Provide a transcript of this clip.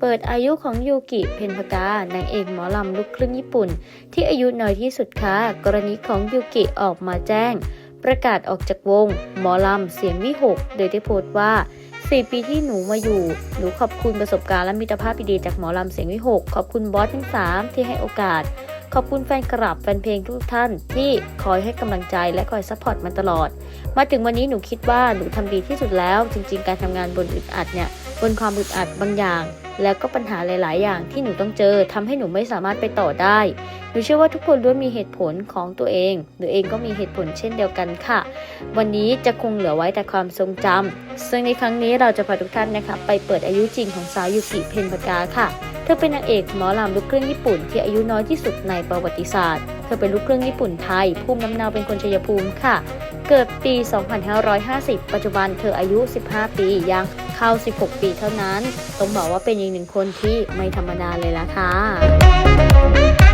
เปิดอายุของยูกิเพนพกานางเอกหมอลำลูกครึ่งญี่ปุ่น ที่อายุน้อยที่สุดค่ะกรณีของยูกิออกมาแจ้ง ประกาศออกจากวง หมอลำเสียงวิหก โดยได้โพสต์ว่า 4 ปีที่หนูมาอยู่ หนูขอบคุณประสบการณ์และมิตรภาพดีๆจากหมอลำเสียงวิหก ขอบคุณบอสทั้งสามที่ให้โอกาส ขอบคุณแฟนคลับแฟนเพลงทุกท่าน ที่คอยให้กำลังใจและคอยซัพพอร์ตมันตลอด มาถึงวันนี้หนูคิดว่าหนูทำดีที่สุดแล้ว จริง ๆ การทำงานบนอึดอัดเนี่ยบนความอึดอัดบางอย่าง แล้วก็ปัญหาหลาย ๆ อย่างที่หนูต้องเจอทำให้หนูไม่สามารถไปต่อได้ หนูเชื่อว่าทุกคนล้วนมีเหตุผลของตัวเอง หนูเองก็มีเหตุผลเช่นเดียวกันค่ะ วันนี้จะคงเหลือไว้แต่ความทรงจำซึ่งในครั้งนี้เราจะพาทุกท่านนะคะ ไปเปิดอายุจริงของสาวยูกิเพนปากาค่ะ เธอเป็นนางเอกหมอลำลูกครึ่งญี่ปุ่นที่อายุน้อยที่สุดในประวัติศาสตร์ เธอเป็นลูกครึ่งญี่ปุ่นไทยภูมิลำเนาเป็นคนชัยภูมิค่ะ เกิดปี 2550 ปัจจุบันเธออายุ 15 ปีย่าง เข้า 16 ปีเท่านั้น ต้องบอกว่าเป็นอีกหนึ่งคนที่ไม่ธรรมดาเลยล่ะค่ะ